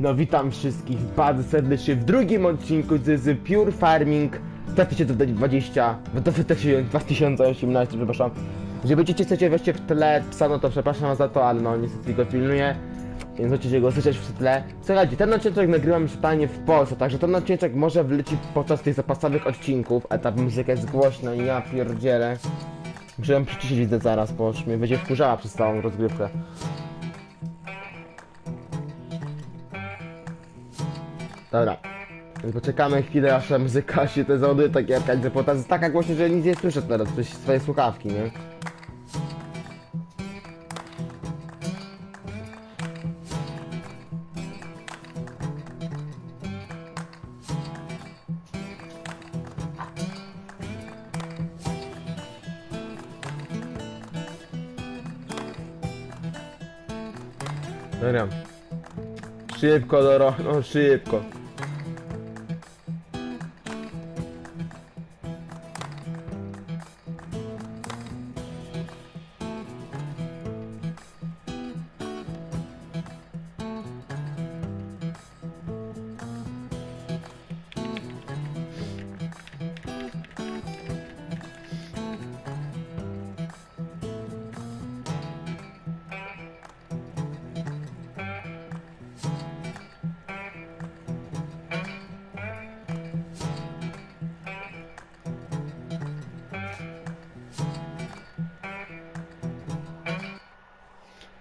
No witam wszystkich bardzo serdecznie w drugim odcinku z, z Pure Farming 2020, 2018, przepraszam. Jeżeli będziecie chcecie wejście w tle psa, no to przepraszam za to, ale no niestety go pilnuję. Więc będziecie go słyszeć w tle. Słuchajcie, ten odcinek nagrywam totalnie w Polsce, także ten odcinek może wleci podczas tych zapasowych odcinków, a ta muzyka jest głośna i ja pierdzielę. Muszę ją przyciszyć zaraz, bo już mnie będzie wkurzała przez całą rozgrywkę. Dobra. Poczekamy chwilę, aż ta muzyka się te załaduje, tak jak jakaś zapłata jest taka głośna, że nic nie słyszę teraz przez swoje słuchawki, nie? Dobra. Szybko, Doro, no szybko.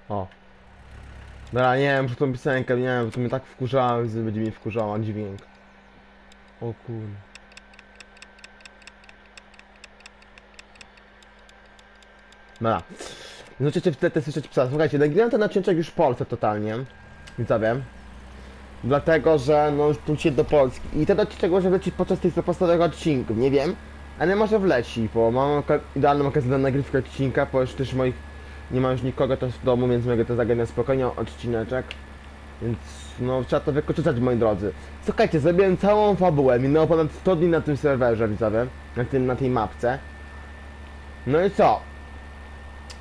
O. Dobra, nie wiem, czy tą nie wiem, to mnie tak wkurzało, że będzie mnie wkurzała dźwięk. O kur... Dobra. Zobaczycie w tle te słyszeć psa. Słuchajcie, nagrałem ten odcinek już w Polsce totalnie. Widzowie. Dlatego, że no już się do Polski. I ten odcinek może wlecieć podczas tych zapasowych odcinków, nie wiem. Ale może wleci, bo mam idealną okazję na nagrywkę odcinka, bo już też moich nie ma już nikogo też w domu, więc mogę to zagrać na spokojnie odcineczek. Więc no trzeba to wykorzystać moi drodzy. Słuchajcie, zrobiłem całą fabułę, minęło ponad 100 dni na tym serwerze widzowie, na, tym, na tej mapce. No i co?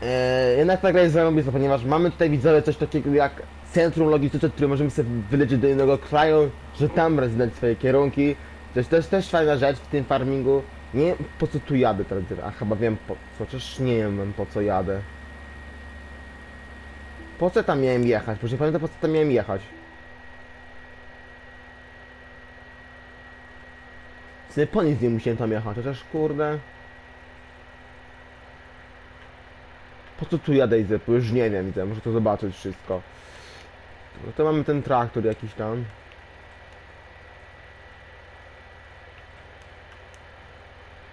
Eee, jednak ta gra jest zarąbista, ponieważ mamy tutaj widzowie coś takiego jak centrum logistyczne, które możemy sobie wylecieć do innego kraju, że tam rezydenć swoje kierunki. To jest też, też fajna rzecz w tym farmingu. Nie po co tu jadę teraz, a chyba wiem po co, chociaż nie wiem po co jadę. Po co tam miałem jechać? Bo nie pamiętam po co tam miałem jechać. W sumie po nic nie musiałem tam jechać, chociaż kurde. Po co tu jadę i zepu? Już nie wiem, widzę, muszę to zobaczyć wszystko. No to mamy ten traktor jakiś tam.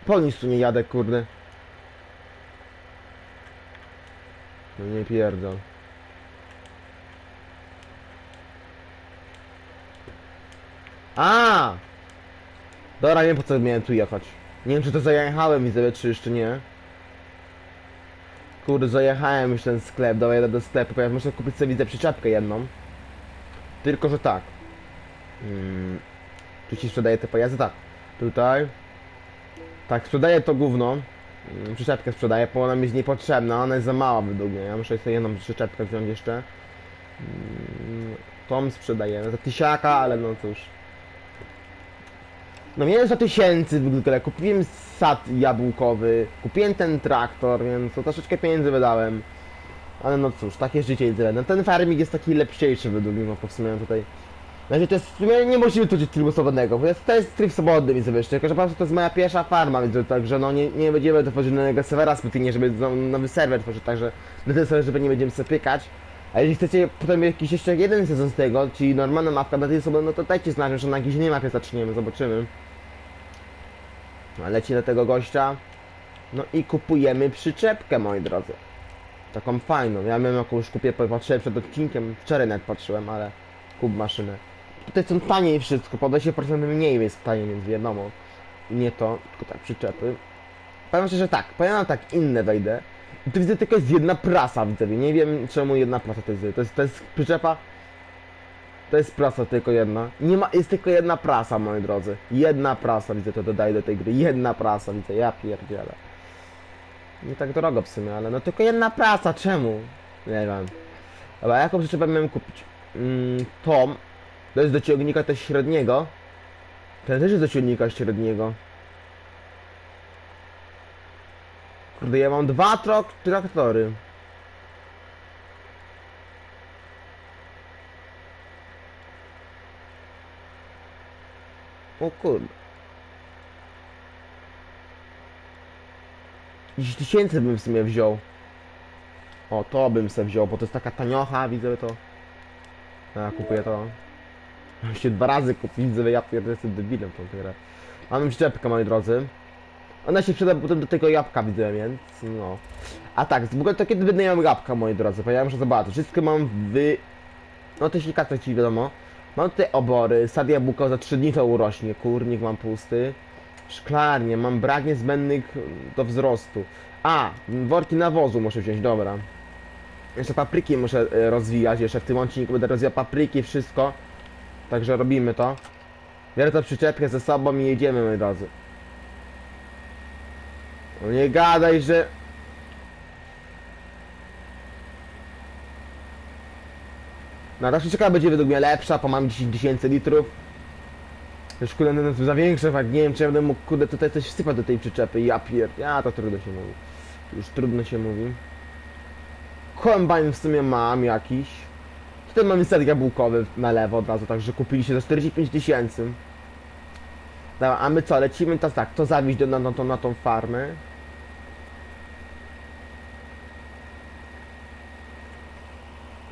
Po nic tu nie jadę, kurde. No nie pierdol. A! Dobra, nie wiem po co miałem tu jechać. Nie wiem czy to zajechałem widzę, czy jeszcze nie. Kurde, zajechałem już ten sklep, dobra, jadę do sklepu, ponieważ muszę kupić sobie widzę przyczepkę jedną. Tylko, że tak. Hmm. Tu ci sprzedaje te pojazdy? Tak. Tutaj. Tak, sprzedaję to gówno. Mm, Przyczepkę sprzedaję, bo ona mi jest niepotrzebna, ona jest za mała według mnie. Ja muszę sobie jedną przyczepkę wziąć jeszcze. Mm, Tom sprzedaję za tysiaka, ale no cóż. No miałem za tysięcy w ogóle, kupiłem sad jabłkowy, kupiłem ten traktor, więc to troszeczkę pieniędzy wydałem. Ale no cóż, takie życie i. No ten farming jest taki lepniejszy według mnie, bo w sumie tutaj... Znaczy to jest sumie niemożliwe tu trybu swobodnego, bo jest, to jest tryb swobodny, więc wiesz, tylko że po prostu to jest moja pierwsza farma, więc także no nie, nie będziemy tworzyć nowego serwera specjalnie, żeby no, nowy serwer tworzyć, także na ten serwer, żeby nie będziemy sobie pykać. A jeżeli chcecie potem jakiś jeszcze jeden sezon z tego, czyli normalna na tej sobie, no to dajcie znać, że na jakiejś innej mapie zaczniemy, zobaczymy. No, leci do tego gościa. No i kupujemy przyczepkę, moi drodzy. Taką fajną. Ja miałem jakąś kupię, patrzyłem przed odcinkiem, wczoraj nawet patrzyłem, ale kup maszynę. Tutaj są taniej wszystko, po 20% mniej jest taniej, więc wiadomo. Nie to, tylko tak przyczepy. Powiem szczerze, że tak, powiem tak, inne wejdę. I tu widzę tylko jest jedna prasa, widzę, nie wiem czemu jedna prasa to jest. To jest, to jest przyczepa to jest prasa tylko jedna. Nie ma, jest tylko jedna prasa, moi drodzy. Jedna prasa, widzę, to dodaję do tej gry. Jedna prasa, widzę, ja pierdzielę. Nie tak drogo w sumie, ale no tylko jedna prasa, czemu? Nie wiem. Dobra, jaką przyczepę miałem kupić? Mm, tą. To jest do ciągnika też średniego. Ten też jest do ciągnika średniego. Kurde, ja mam dwa trok traktory. Kurde. 10 tysięcy bym w sumie wziął. O, to bym se wziął, bo to jest taka taniocha, widzę to. Ja kupuję to. Mam się dwa razy kupić, widzę, ja pierdolę jestem debilem tą grę. Mamy przyczepkę, moi drodzy. Ona się przyda potem do tego jabłka, widzę, więc no. A tak, w ogóle to kiedy miał jabłka, moi drodzy, ja muszę zobaczyć. Wszystko mam w... No to silnikach ci wiadomo. Mam tutaj obory, sad jabłka za 3 dni to urośnie, kurnik mam pusty. Szklarnie, mam brak niezbędnych do wzrostu. A, worki nawozu muszę wziąć, dobra. Jeszcze papryki muszę e, rozwijać, jeszcze w tym odcinku będę rozwijał papryki, wszystko. Także robimy to. Biorę to przyczepkę ze sobą i jedziemy, moi drodzy. Nie gadaj, że... No ta będzie według mnie lepsza, bo mam 10 tysięcy litrów. Już kurde, no, to za większe, fakt, nie wiem czy ja będę mógł kurde tutaj coś wsypać do tej przyczepy, ja pier... Ja to trudno się mówi. Już trudno się mówi. Kombajn w sumie mam jakiś. Tutaj mamy ser jabłkowy na lewo od razu, także kupili się za 45 tysięcy. Dobra, a my co, lecimy teraz tak, to zawieźć do, na, na, na tą farmę.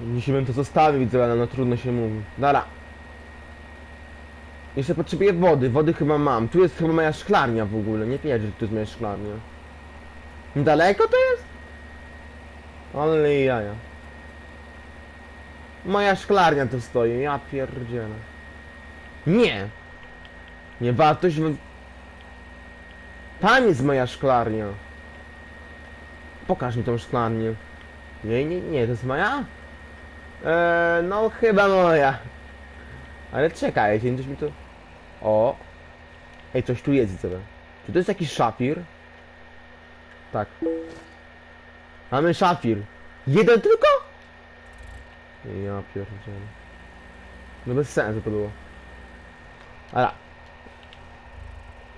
Musimy to zostawić, widzę, ale no trudno się mówi. Dobra. Jeszcze potrzebuję wody, wody chyba mam. Tu jest chyba moja szklarnia w ogóle, nie wierzę, że tu jest moja szklarnia. Daleko to jest? Ale jaja. Moja szklarnia tu stoi, ja pierdzielę. Nie! Nie wartość w... Tam jest moja szklarnia. Pokaż mi tą szklarnię. Nie, nie, nie, to jest moja? Eee, no chyba moja. Ale czekaj, coś mi tu... O! Ej, coś tu jest, widzę. Czy to jest jakiś szafir? Tak. Mamy szafir. Jeden tylko? Ja pierdzielę. No bez sensu to było. Ale...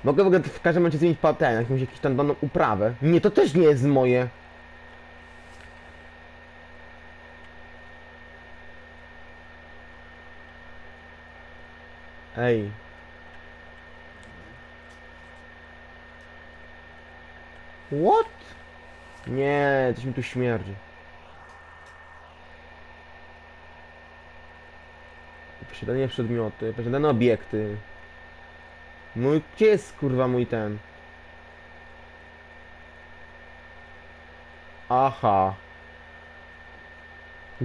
Mogę w ogóle w każdym momencie zmienić patent, jakąś jakąś tam daną uprawę. Nie, to też nie jest moje. Ej. What? Nie, coś mi tu śmierdzi. Posiadanie przedmioty, posiadane obiekty. Mój, gdzie jest kurwa mój ten? Aha.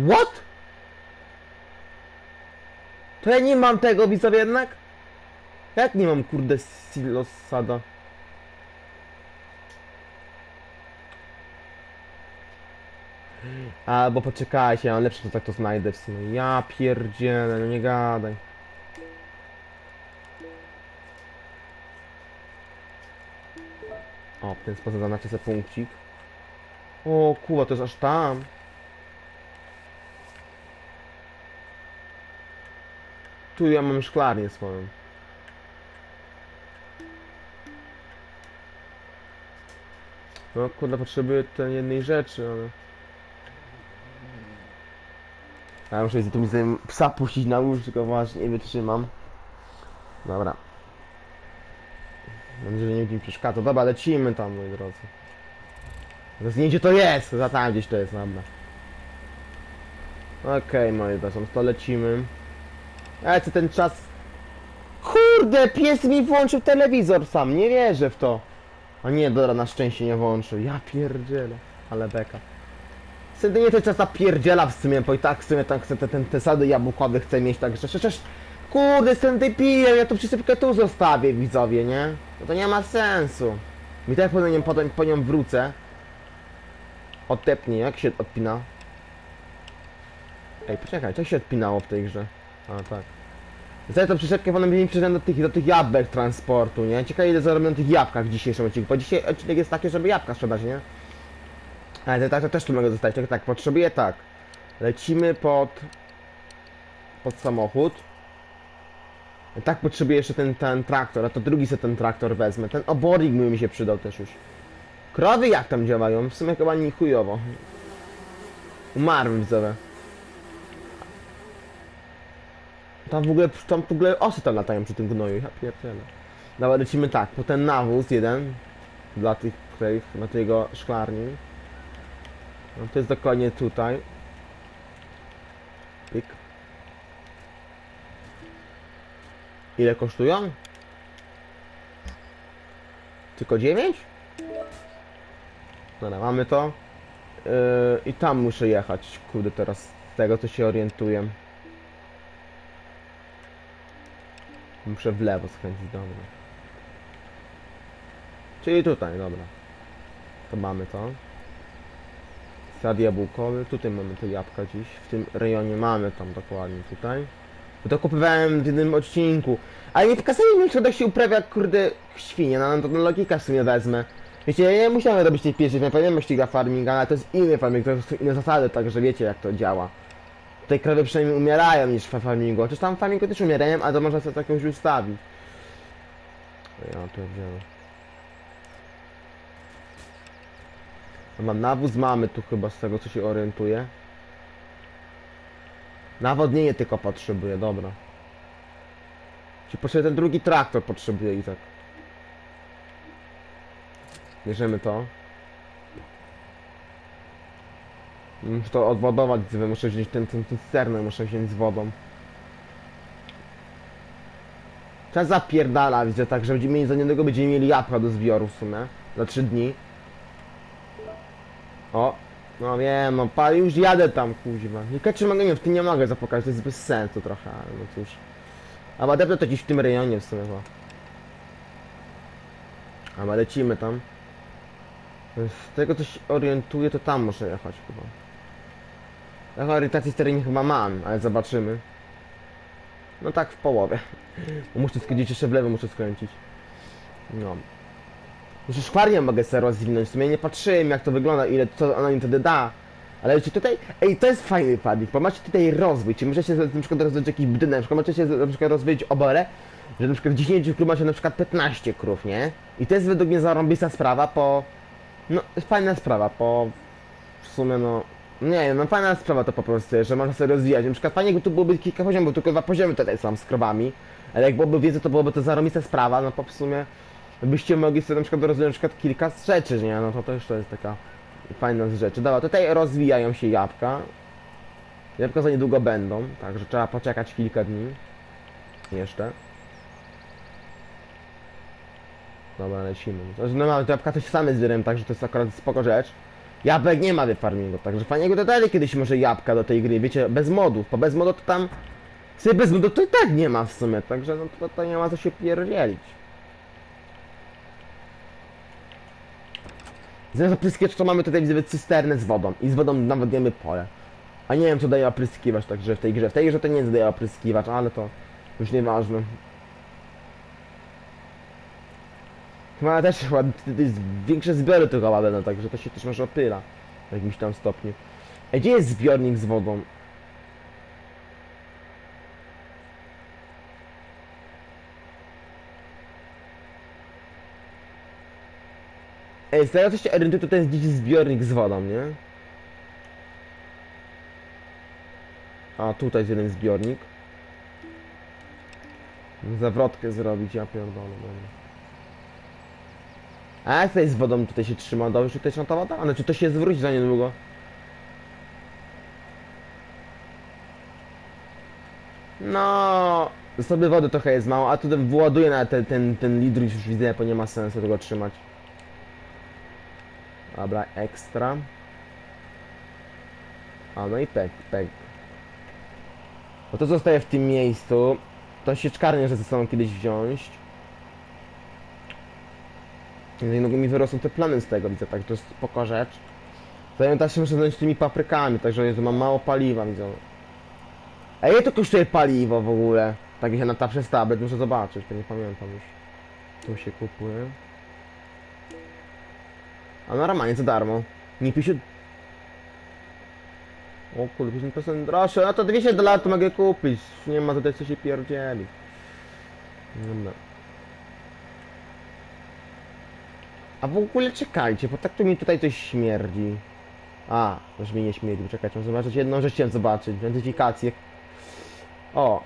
What? To ja nie mam tego widzowie jednak? Jak nie mam kurde silosada? Albo poczekajcie, ja mam lepsze to tak to znajdę w sumie. Ja pierdzielę, no nie gadaj. O, w ten sposób zaznaczę sobie punkcik. O, kuwa, to jest aż tam. Tu ja mam szklarnię swoją. No kurde, potrzebuję tej jednej rzeczy, ale... Ja muszę tym sobie psa puścić na łóżko, właśnie, nie wytrzymam. Dobra. Mam nadzieję, że nie będzie mi przeszkadzał. Dobra, lecimy tam, moi drodzy. To zdjęcie to jest! Za tam gdzieś to jest, dobra. Okej, moi drodzy, to lecimy. Ale co ten czas... Kurde, pies mi włączył telewizor sam, nie wierzę w to. A nie, dobra, na szczęście nie włączył. Ja pierdzielę, ale beka. Wtedy nie to czas napierdziela w sumie, bo i tak w sumie tak te, ten, te sady jabłkowe chcę mieć, także przecież... Kurde, jestem debilem, ja tu przyczepkę tu zostawię, widzowie, nie? No to nie ma sensu. Mi tak po nią, potem po nią wrócę. Odtepnij, jak się odpina? Ej, poczekaj, co się odpinało w tej grze? A, tak. Zaraz to przyczepkę potem będzie mi przyjrzeć do tych, do tych jabłek transportu, nie? Ciekawe ile zarobię na tych jabłkach w dzisiejszym odcinku, bo dzisiaj odcinek jest taki, żeby jabłka sprzedać, nie? Ale tak, to też tu mogę zostać, tak, tak, potrzebuję tak. Lecimy pod... pod samochód. Tak potrzebuję jeszcze ten, ten traktor, a to drugi sobie ten traktor wezmę. Ten obornik mi się przydał też już. Krowy jak tam działają? W sumie chyba nie chujowo. Umarły widzowie. Tam w ogóle, tam w ogóle osy tam latają przy tym gnoju, ja pierdzielę. Dobra, lecimy tak, po ten nawóz jeden, dla tych, których, na tego szklarni. No to jest dokładnie tutaj. Pik. Ile kosztują? Tylko 9? Dobra, mamy to. Yy, I tam muszę jechać, kurde, teraz z tego co się orientuję. Muszę w lewo skręcić, dobra. Czyli tutaj, dobra. To mamy to. Sad jabłkowy, tutaj mamy te jabłka dziś. W tym rejonie mamy tam dokładnie tutaj. Bo to kupowałem w jednym odcinku. Ale nie pokazali mi, to się uprawia, kurde, świnie. No, no to logika w sumie wezmę. Wiecie, ja nie musiałem robić tej pierwszej, nie powiem ściga farminga, ale to jest inny farming, to są inne zasady, także wiecie jak to działa. Tutaj krowy przynajmniej umierają niż w farmingu, chociaż tam w farmingu też umierają, ale to można sobie tak jakoś ustawić. Ja to wziąłem. Dobra, nawóz mamy tu chyba z tego co się orientuję. Nawodnienie tylko potrzebuje, dobra. Czy potrzebuje ten drugi traktor potrzebuje i tak. Bierzemy to. Muszę to odwodować, muszę wziąć ten, ten, ten cysternę, muszę wziąć z wodą. Czas zapierdala, widzę tak, że będziemy mieli za niedługo będziemy mieli jabłka do zbioru w sumie. Za 3 dni. O, no wiem, no pa, już jadę tam, kuźwa. Nie czy mogę, nie, w tym nie mogę zapokać, to jest bez sensu trochę, ale no cóż. A adepto to gdzieś w tym rejonie w sumie chyba. Ale lecimy tam. Z tego co się orientuję, to tam muszę jechać chyba. Ja orientację w terenie chyba mam, ale zobaczymy. No tak w połowie. Muszę skręcić jeszcze w lewo, muszę skręcić. No. Już szkwarnię mogę sobie rozwinąć, w sumie nie patrzyłem jak to wygląda, ile co ona mi wtedy da. Ale wiecie, tutaj, ej, to jest fajny padnik, bo macie tutaj rozwój, czyli możecie na przykład rozwijać jakiś budynek, na przykład możecie na przykład rozwijać oborę, że na przykład w 10 krów macie na przykład 15 krów, nie? I to jest według mnie zarąbista sprawa, po... No, fajna sprawa, po... W sumie no... Nie no fajna sprawa to po prostu, że można sobie rozwijać. Na przykład fajnie, jakby tu byłoby kilka poziomów, tylko dwa poziomy tutaj są z krowami. Ale jak byłoby wiedzy, to byłoby to zarąbista sprawa, no po w sumie... Byście mogli sobie na przykład rozwijać na przykład kilka z rzeczy, nie? No to też to jest taka fajna z rzeczy. Dobra, tutaj rozwijają się jabłka. Jabłka za niedługo będą, także trzeba poczekać kilka dni. Jeszcze. Dobra, lecimy. To jest normalne, te jabłka się same zbieram, także to jest akurat spoko rzecz. Jabłek nie ma w farmingu, także fajnie go dodali kiedyś może jabłka do tej gry, wiecie, bez modów, bo bez modów to tam... Sobie bez modów to i tak nie ma w sumie, także no to, to nie ma co się pierdzielić. Zamiast opryskiwacz to mamy tutaj widzę cysternę z wodą i z wodą nawodniemy pole. A nie wiem co daje opryskiwacz także w tej grze. W tej grze to nie daje opryskiwacz, ale to już nieważne. Chyba też chyba to jest większe zbiory tego ładne, no także to się też może opyla w jakimś tam stopniu. Ej, gdzie jest zbiornik z wodą? Ej, z tego co się orientuję, to to jest gdzieś zbiornik z wodą, nie? A tutaj jest jeden zbiornik. Zawrotkę zrobić, ja pierdolę, dobra. A jak tutaj z wodą tutaj się trzyma? Dobrze, tutaj się ta woda? Ale czy to się zwróci za niedługo? No, sobie wody trochę jest mało, a tutaj wyładuję na ten, ten, ten litr już widzę, bo nie ma sensu tego trzymać. Dobra, ekstra. A no i pek, pek. Bo to zostaje w tym miejscu. To sieczkarnię, że ze sobą kiedyś wziąć. Niedługo mi wyrosną te plany z tego, widzę, tak, to jest spoko rzecz. Też się muszę zająć tymi paprykami, także Jezu, mam mało paliwa, widzę. Ile to kosztuje paliwo w ogóle? Tak jak na ta przez tablet, muszę zobaczyć, bo nie pamiętam już. Tu się kupuje. A normalnie za darmo. Nie 50... O kurde, 50% droższe, no to 200 dolarów to mogę kupić. Nie ma tutaj co się pierdzieli. Dobra. A w ogóle czekajcie, bo tak to mi tutaj coś śmierdzi. A, już mi nie śmierdzi, czekajcie, muszę zobaczyć jedną rzecz chciałem zobaczyć, identyfikację. O!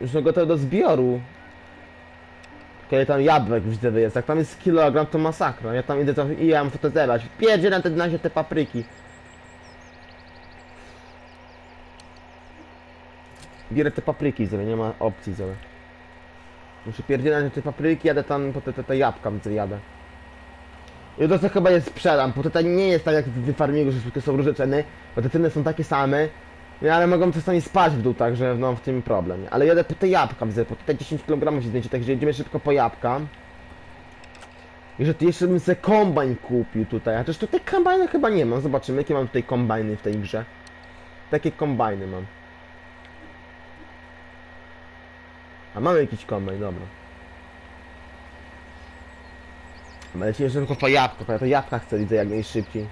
Już gotowe do zbioru. Kiedy tam jabłek widzę jest, jak tam jest kilogram to masakra, ja tam idę to i ja mam to zerać. Pierdzielam te, na te papryki. Bierę te papryki sobie, nie ma opcji sobie. Muszę pierdzielać te papryki, jadę tam po te, te, te jabłka widzę, jadę. I to co chyba je sprzedam, bo tutaj nie jest tak jak w farmingu, że tylko są różne ceny, bo te ceny są takie same, no, ale mogą czasami spać w dół, także no w tym problem. nie? Ale jadę po te jabłka, widzę, po tutaj 10 kg się zdjęcie, także jedziemy szybko po jabłka. I że jeszcze bym sobie kombajn kupił tutaj, chociaż tutaj kombajny chyba nie mam, zobaczymy jakie mam tutaj kombajny w tej grze. Takie kombajny mam. A mamy jakiś kombajn, dobra. Ale lecimy jeszcze tylko po jabłko, bo ja to jabłka chcę widzę jak najszybciej.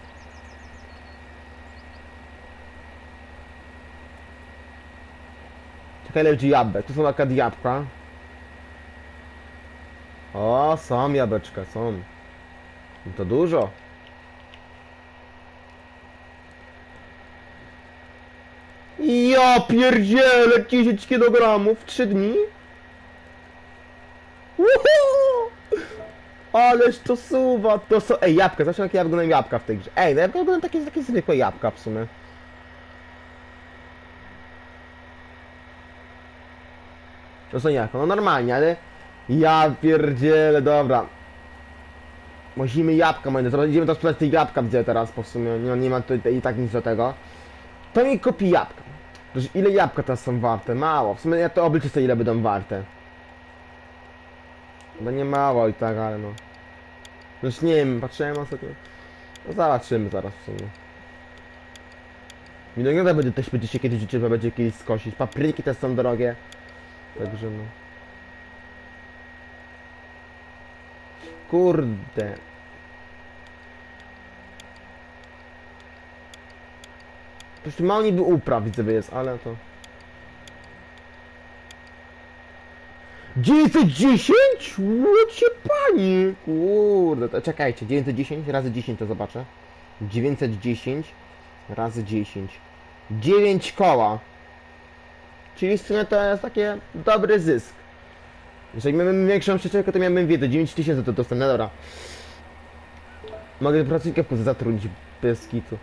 Czekaj, leci jabłek. Tu są akad jabłka. O, są jabłeczka, są. I to dużo. Ja pierdzielę 10 kg w 3 dni? Ależ to suwa, to są... Ej, jabłka, zawsze jakie ja wyglądam jabłka w tej grze. Ej, no ja wyglądam takie, takie zwykłe jabłka w sumie. To są jako, no normalnie, ale... Ja pierdzielę, dobra. Musimy jabłka, moi drodzy, idziemy to sprzedać te jabłka, widzę teraz, w sumie nie, nie ma tutaj i tak nic do tego. To mi kupi jabłka. Przecież ile jabłka teraz są warte? Mało. W sumie ja to obliczę sobie ile będą warte. Chyba nie mało i tak, ale no. Już nie wiem, patrzyłem ostatnio. No zobaczymy zaraz w sumie. Winogrona będzie też będzie się kiedyś trzeba będzie kiedyś skosić. Papryki też są drogie. Także no. Kurde. To już mało niby upraw widzę jest, ale to... 910? Łocie pani! Kurde, to czekajcie, 910 razy 10 to zobaczę. 910 razy 10. 9 koła. Czyli w sumie to jest taki dobry zysk. Jeżeli miałbym większą przyczepkę, to miałbym wiedzę, 9000 to dostanę, dobra. Mogę pracowników zatrudnić bez kitu.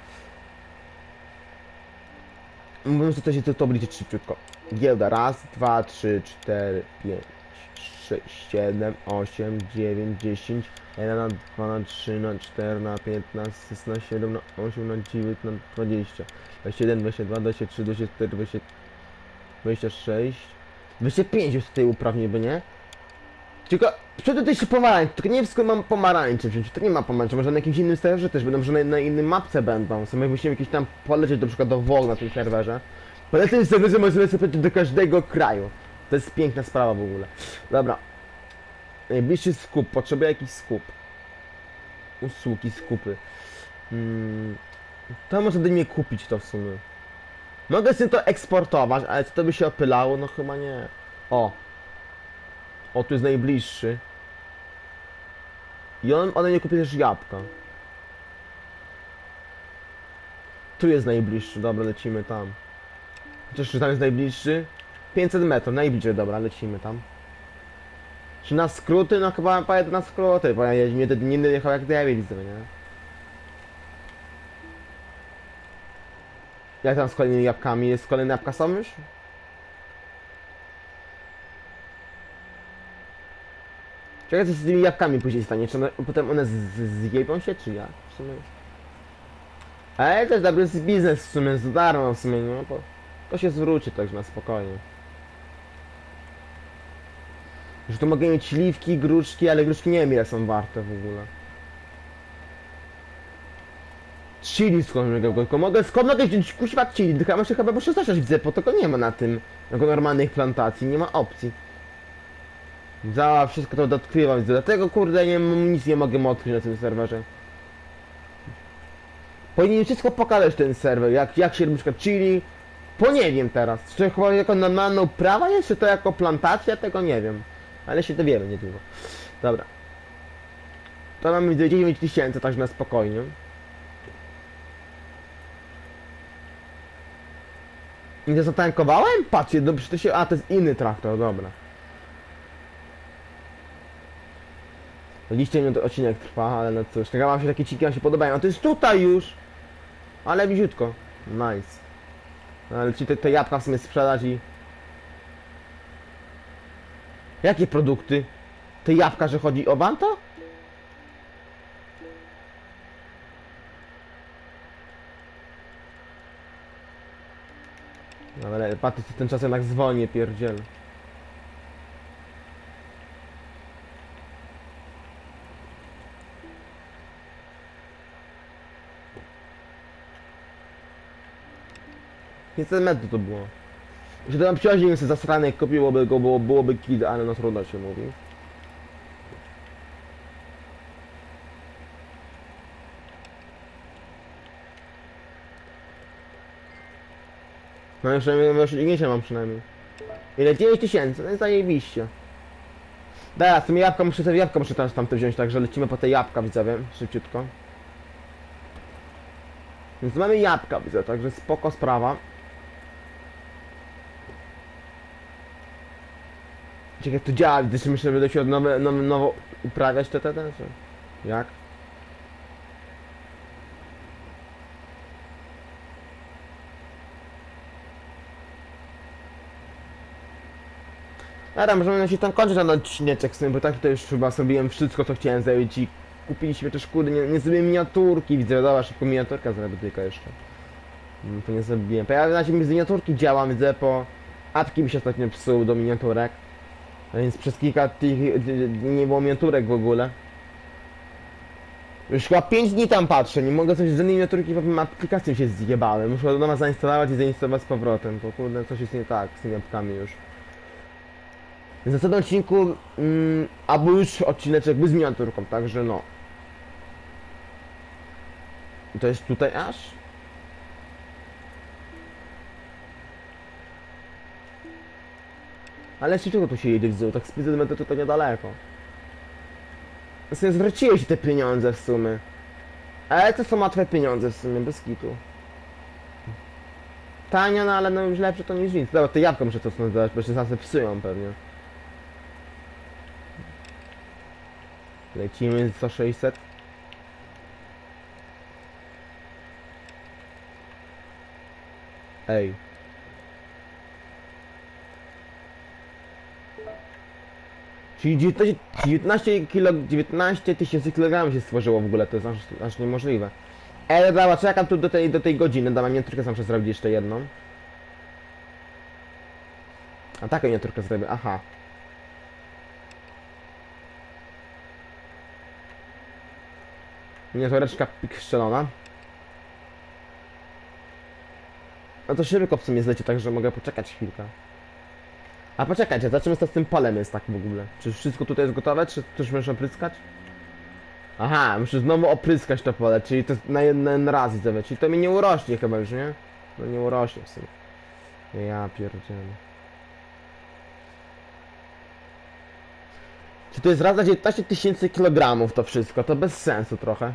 Mówiąc, że to się to obliczyć szybciutko. Giełda, raz, dwa, trzy, cztery, pięć, sześć, siedem, osiem, dziewięć, dziesięć, jeden na dwa, na trzy, na cztery, na piętnaście, szesnaście, siedem, na osiem, na dziewięć, na dwadzieścia, dwadzieścia jeden, dwadzieścia dwa, dwadzieścia trzy, dwadzieścia cztery, dwadzieścia, dwadzieścia sześć, dwadzieścia pięć jest tutaj uprawnień, bo nie? Tylko przed jeszcze pomarańcze, tylko nie wiem mam pomarańcze wziąć, to nie ma pomarańczy, może na jakimś innym serwerze też będą, że na, na innym mapce będą. Sobie musimy jakieś tam polecieć do przykład do WoG na tym serwerze. Poleceń serwerze możemy sobie do każdego kraju. To jest piękna sprawa w ogóle. Dobra. Najbliższy skup, potrzebuję jakiś skup. Usługi, skupy. Hmm. To może do mnie kupić to w sumie. Mogę sobie to eksportować, ale czy to by się opylało? No chyba nie. O, o, tu jest najbliższy. I on, one nie kupi też jabłka. Tu jest najbliższy, dobra, lecimy tam. Chociaż czy tam jest najbliższy? 500 metrów, najbliżej, dobra, lecimy tam. Czy na skróty? No chyba pojadę na skróty, bo ja mnie nie będę jechał jak debil, nie? Jak tam z kolejnymi jabłkami? Jest kolejne jabłka są już? Czekaj, co z tymi jabłkami później stanie? Czy one, potem one zjebią się, czy ja? W sumie. Ale jest dobry biznes w sumie, z darmo w sumie, to, to się zwróci także na spokojnie. Że tu mogę mieć śliwki, gruszki, ale gruszki nie wiem ile są warte w ogóle. Chili skąd mogę, tylko mogę skąd mogę wziąć kuźwa chili, tylko ja muszę chyba muszę zacząć widzę, bo tego nie ma na tym, jako normalnych plantacji, nie ma opcji. Za wszystko to odkrywam, dlatego kurde nie, nic nie mogę odkryć na tym serwerze. Powinien wszystko pokazać ten serwer, jak, jak się na chili, Bo nie wiem teraz, czy chyba jako normalna uprawa jest, czy to jako plantacja, tego nie wiem. Ale się dowiemy niedługo. Dobra. To mamy widzę 9 tysięcy, także na spokojnie. I to zatankowałem? Patrzcie, przecież to się... A, to jest inny traktor, dobra. Liście minut odcinek trwa, ale no cóż, wam się takie ciki wam się podobają. A to jest tutaj już! Ale bliziutko. Nice. No, ale ci te, te jabłka w sumie sprzedać i... Jakie produkty? Te jabłka, że chodzi o? No ale patrzcie, ten czas jednak zwolnie pierdziel. Niestety metrów to było. Jeśli to tam przyjaźnie sobie zasrany, jak kopiłoby go, było, byłoby kid, ale no trudno się mówi. No jeszcze nie osiągnięcia mam przynajmniej. Ile? 9 tysięcy, no i zajebiście. Dobra, z tymi jabłka muszę sobie jabłka muszę teraz tamte wziąć, także lecimy po te jabłka widzowie, szybciutko. Więc mamy jabłka widzę, także spoko sprawa. Ciekawe jak to działa, widzę, czy myślę, że będę się od nowe, nowe, nowo uprawiać te, te, te, jak? Dobra, możemy się tam kończyć ten odcineczek z tym, bo tak tutaj już chyba zrobiłem wszystko, co chciałem zrobić i kupiliśmy też kurde, nie, nie zrobiłem miniaturki, widzę, dobra, szybko miniaturka zrobię tylko jeszcze. No to nie zrobiłem. Pojawia się z miniaturki działa, widzę, po apki mi się ostatnio psuł do miniaturek. A więc przez kilka tych nie było miniaturek w ogóle. Już chyba 5 dni tam patrzę, nie mogę coś z żadnej miniaturki, bo aplikacją się zjebałem. Muszę od nowa zainstalować i zainstalować z powrotem, bo kurde coś jest nie tak z tymi apkami już. Więc na tym odcinku, mm, albo już odcineczek bez miniaturką, także no. To jest tutaj aż? Ale czego tu się jedzie w zoo? Tak z 500 metrów to niedaleko. W sumie zwróciły się te pieniądze w sumie. Ale to są łatwe pieniądze w sumie, bez kitu. Tanio, no ale no już lepsze to niż nic. Dobra, te jabłka muszę to dać, bo się zasy psują pewnie. Lecimy za 600. Ej. Czyli 19, 19 kilo, 19 tysięcy kilogramów się stworzyło w ogóle, to jest aż, aż niemożliwe. Ej, dobra, czekam tu do tej, do tej godziny, dam miniaturkę sam muszę zrobić jeszcze jedną. A taką miniaturkę zrobię, aha. Miniatureczka pikstrzelona. No to szybko w sumie zleci, także mogę poczekać chwilkę. A poczekajcie, zobaczymy co z tym polem jest tak w ogóle. Czy wszystko tutaj jest gotowe, czy też muszę opryskać? Aha, muszę znowu opryskać to pole, czyli to na jeden raz widzowie, czyli to mi nie urośnie chyba już, nie? No nie urośnie w sumie. Ja pierdzielę. Czy to jest raz na 19 tysięcy kilogramów to wszystko? To bez sensu trochę.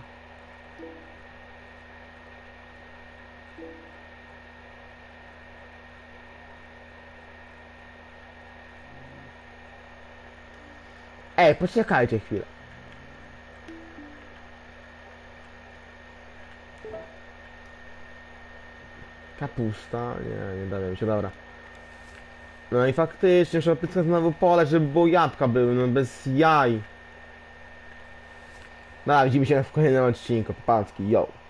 Ej, poczekajcie chwilę. Kapusta? Nie, nie dowiem się, dobra. No i faktycznie, trzeba pytać znowu pole, żeby było jabłka były, no bez jaj. Dobra, widzimy się w kolejnym odcinku, papacki, yo.